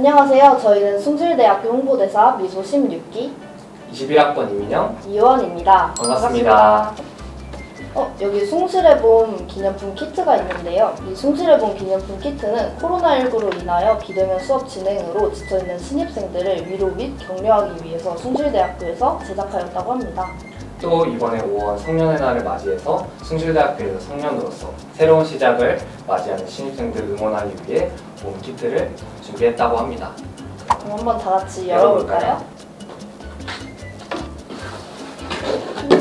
안녕하세요. 저희는 숭실대학교 홍보대사 미소 16기 21학번 이민영 이원입니다. 반갑습니다. 어, 여기 숭실의 봄 기념품 키트가 있는데요. 이 숭실의 봄 기념품 키트는 코로나19로 인하여 비대면 수업 진행으로 지쳐있는 신입생들을 위로 및 격려하기 위해서 숭실대학교에서 제작하였다고 합니다. 또 이번에 5월 성년의 날을 맞이해서 숭실대학교에서 성년으로서 새로운 시작을 맞이하는 신입생들 응원하기 위해 봄 키트를 준비했다고 합니다. 그럼 한번 다 같이 열어볼까요?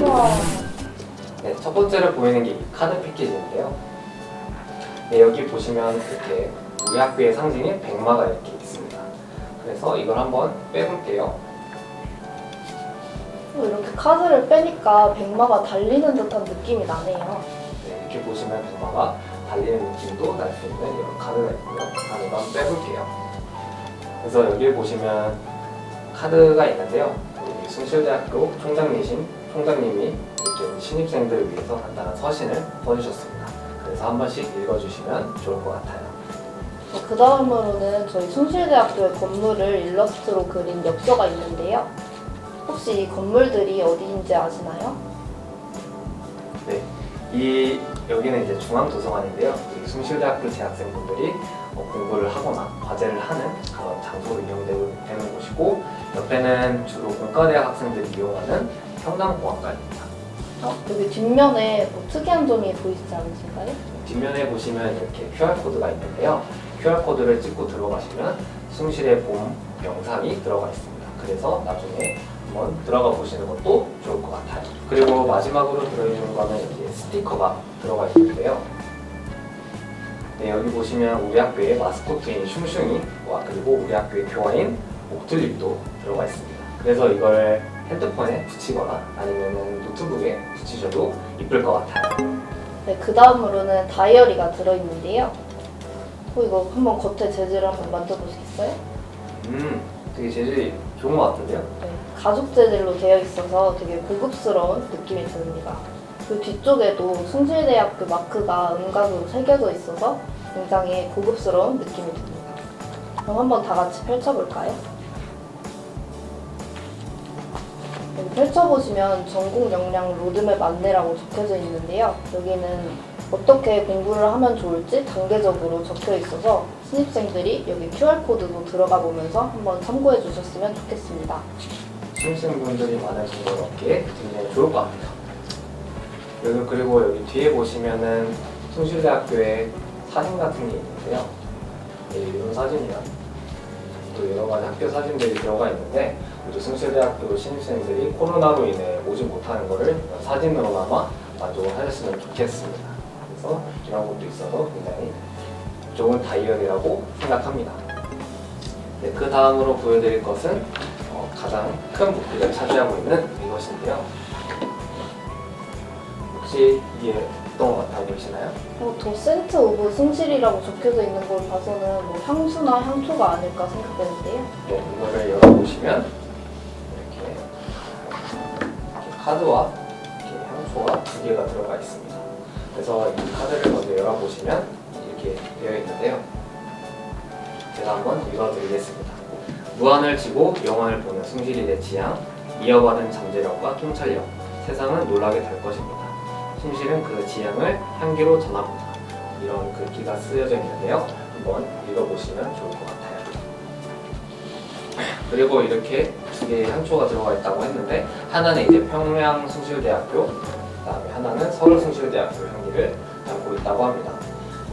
우와. 네, 첫 번째로 보이는 게 이 카드 패키지인데요. 네, 여기 보시면 이렇게 우리 학교의 상징인 백마가 이렇게 있습니다. 그래서 이걸 한번 빼볼게요. 어, 이렇게 카드를 빼니까 백마가 달리는 듯한 느낌이 나네요. 네, 이렇게 보시면 백마가 달리는 느낌도 날 수 있는 이런 카드가 있고요. 한번 빼볼게요. 그래서 여기 보시면 카드가 있는데요. 우리 숭실대학교 총장이신 총장님이 신입생들을 위해서 간단한 서신을 써주셨습니다. 그래서 한 번씩 읽어주시면 좋을 것 같아요. 그 다음으로는 저희 숭실대학교의 건물을 일러스트로 그린 엽서가 있는데요. 혹시 이 건물들이 어디인지 아시나요? 네, 이 여기는 이제 중앙도서관인데요. 이 숭실대학교 재학생분들이 어, 공부를 하거나 과제를 하는 그런 장소로 이용되는 곳이고 옆에는 주로 공과대학 학생들이 이용하는 평남공학관입니다. 어, 여기 뒷면에 뭐 특이한 점이 보이시지 않으신가요? 뒷면에 보시면 이렇게 QR 코드가 있는데요. QR 코드를 찍고 들어가시면 숭실의 봄 영상이 들어가 있습니다. 그래서 나중에 한번 들어가 보시는 것도 좋을 것 같아요. 그리고 마지막으로 들어있는 거는 이제 스티커가 들어가 있는데요. 네, 여기 보시면 우리 학교의 마스코트인 슝슝이와 그리고 우리 학교의 교화인 옥tul립도 들어가 있습니다. 그래서 이걸 핸드폰에 붙이거나 아니면 노트북에 붙이셔도 이쁠 것 같아요. 네, 그 다음으로는 다이어리가 들어있는데요. 어, 이거 한번 겉에 재질을 한번 만져보시겠어요? 음, 되게 재질이 좋은 것 같은데요? 네, 가죽 재질로 되어 있어서 되게 고급스러운 느낌이 듭니다. 그 뒤쪽에도 숭실대학교 마크가 은각으로 새겨져 있어서 굉장히 고급스러운 느낌이 듭니다. 그럼 한번 다 같이 펼쳐볼까요? 여기 펼쳐보시면 전국 역량 로드맵 안내라고 적혀져 있는데요. 여기는 어떻게 공부를 하면 좋을지 단계적으로 적혀 있어서 신입생들이 여기 QR코드도 들어가 보면서 한번 참고해 주셨으면 좋겠습니다. 신입생분들이 많은 정보를 얻기에 굉장히 좋을 것 같아요. 여기 그리고 여기 뒤에 보시면은 숭실대학교의 사진 같은 게 있는데요. 네, 이런 사진이랑 또 여러 가지 학교 사진들이 들어가 있는데 모두 숭실대학교 신입생들이 코로나로 인해 오지 못하는 거를 사진으로나마 만족을 하셨으면 좋겠습니다. 그래서 이런 것도 있어서 굉장히 좋은 다이어리라고 생각합니다. 네, 그 다음으로 보여드릴 것은 어, 가장 큰 부피를 차지하고 있는 이것인데요. 혹시 이게 어떤 것 같아 보이시나요? 어, 더 센트 오브 승실이라고 적혀져 있는 걸 봐서는 뭐 향수나 향초가 아닐까 생각되는데요. 네, 이거를 열어보시면 이렇게, 이렇게 카드와 이렇게 향초가 두 개가 들어가 있습니다. 그래서 이 카드를 먼저 열어보시면 이렇게 되어 있는데요. 제가 한번 읽어드리겠습니다. 무한을 지고 영원을 보는 승실이 내 지향, 이어받은 잠재력과 통찰력, 세상은 놀라게 될 것입니다. 심실은 그 지향을 향기로 전합니다. 이런 글귀가 쓰여져 있는데요. 한번 읽어보시면 좋을 것 같아요. 그리고 이렇게 두 개의 향초가 들어가 있다고 했는데 하나는 이제 평양 숭실대학교, 하나는 서울 숭실대학교 향기를 담고 있다고 합니다.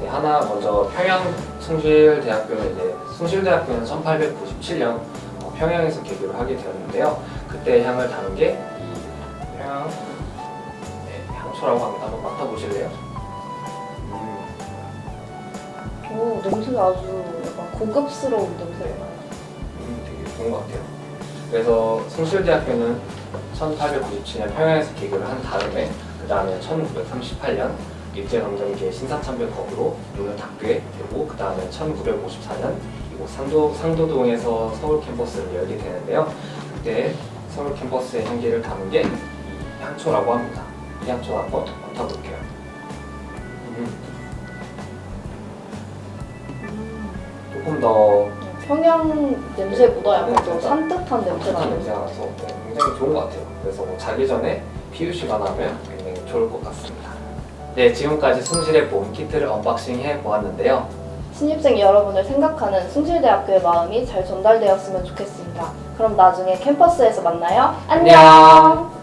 네, 하나 먼저 평양 숭실대학교는 이제 숭실대학교는 1897년 어, 평양에서 개교를 하게 되었는데요. 그때 향을 담은 게이 평양 네, 향초라고 합니다. 한번 맡아보실래요? 음, 오, 냄새가 아주 약간 고급스러운 냄새가 나요. 음, 되게 좋은 것 같아요. 그래서 숭실대학교는 1897년 평양에서 개교를 한 다음에 그 다음에 1938년 일제강점기의 신사참배법으로 문을 닫게 되고 그 다음에 1954년 이곳 상도, 상도동에서 서울 캠퍼스를 열게 되는데요. 그때 서울 캠퍼스의 향기를 담은 게이 향초라고 합니다. 이 향초 한번 맡아볼게요. 음, 음, 조금 더 평양 냄새보다 약간 더 네, 산뜻한 냄새가. 나서 네, 굉장히 좋은 것 같아요. 그래서 뭐 자기 전에 PUC만 하면 좋을 것 같습니다. 네, 지금까지 숭실의 본 키트를 언박싱 해 보았는데요. 신입생 여러분을 생각하는 숭실대학교의 마음이 잘 전달되었으면 좋겠습니다. 그럼 나중에 캠퍼스에서 만나요. 안녕! 안녕!